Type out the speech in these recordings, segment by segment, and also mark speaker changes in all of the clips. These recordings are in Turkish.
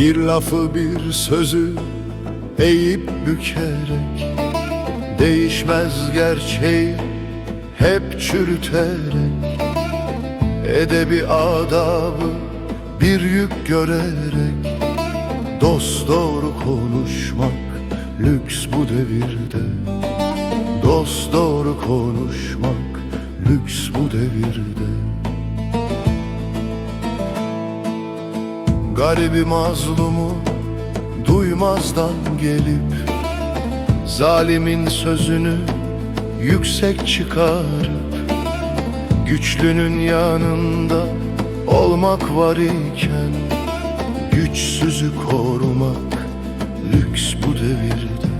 Speaker 1: Bir lafı bir sözü eğip bükerek Değişmez gerçeği hep çürüterek Edebi adabı bir yük görerek Dost doğru konuşmak lüks bu devirde. Dost doğru konuşmak lüks bu devirde Garibi mazlumu duymazdan gelip Zalimin sözünü yüksek çıkarıp Güçlünün yanında olmak var iken Güçsüzü korumak lüks bu devirde.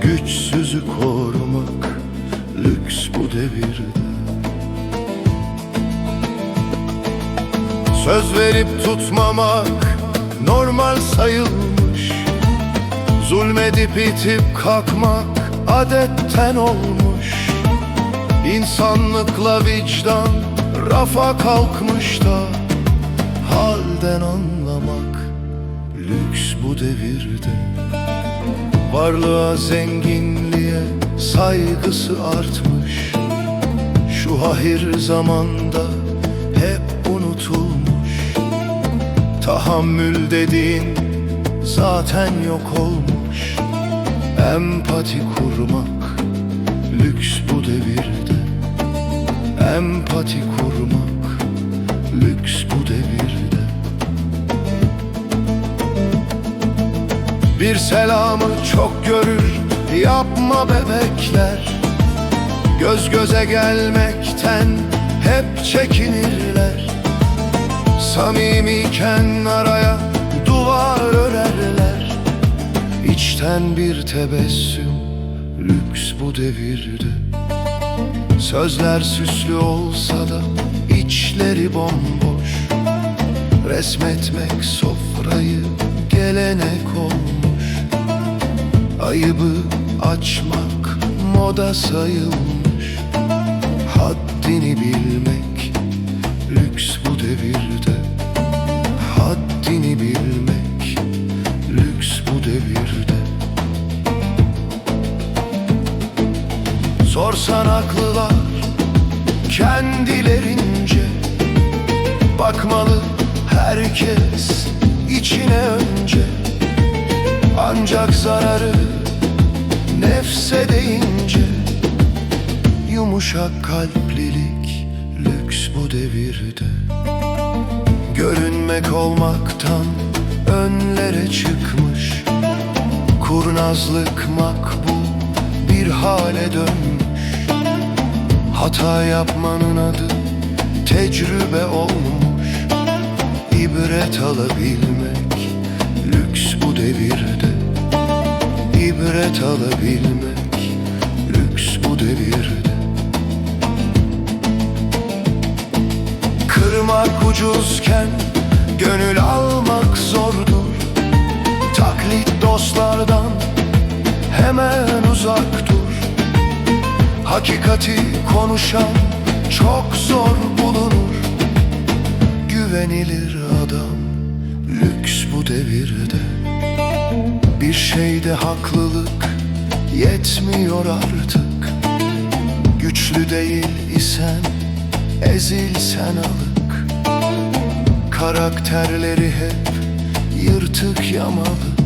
Speaker 1: Güçsüzü korumak lüks bu devirde Söz verip tutmamak normal sayılmış. Zulmedip itip kalkmak adetten olmuş. İnsanlıkla vicdan rafa kalkmış da Halden anlamak lüks bu devirde. Varlığa zenginliğe saygısı artmış. Şu ahir zamanda Tahammül dediğin zaten yok olmuş. Empati kurmak lüks bu devirde. Empati kurmak lüks bu devirde. Bir selamı çok görür yapma bebekler. Göz göze gelmekten hep çekinirler Samimiyken araya duvar örerler. İçten bir tebessüm lüks bu devirde. Sözler süslü olsa da içleri bomboş. Resmetmek sofrayı gelenek olmuş Ayıbı açmak moda sayılmış. Haddini bilmek lüks bu devirde Sorsan aklılar kendilerince. Bakmalı herkes içine önce. Ancak zararı nefse deyince. Yumuşak kalplilik lüks bu devirde. Görünmek olmaktan önlere çıkmış. Kurnazlık makbul bir hale dönmüş Hata yapmanın adı tecrübe olmuş. İbret alabilmek lüks bu devirde. İbret alabilmek lüks bu devirde. Kırmak ucuzken gönül almak zordur. Taklit dostlardan hemen uzak dur Hakikati konuşan çok zor bulunur. Güvenilir adam lüks bu devirde. Bir şeyde haklılık yetmiyor artık. Güçlü değil isen ezilsen alık. Karakterleri hep yırtık yamalık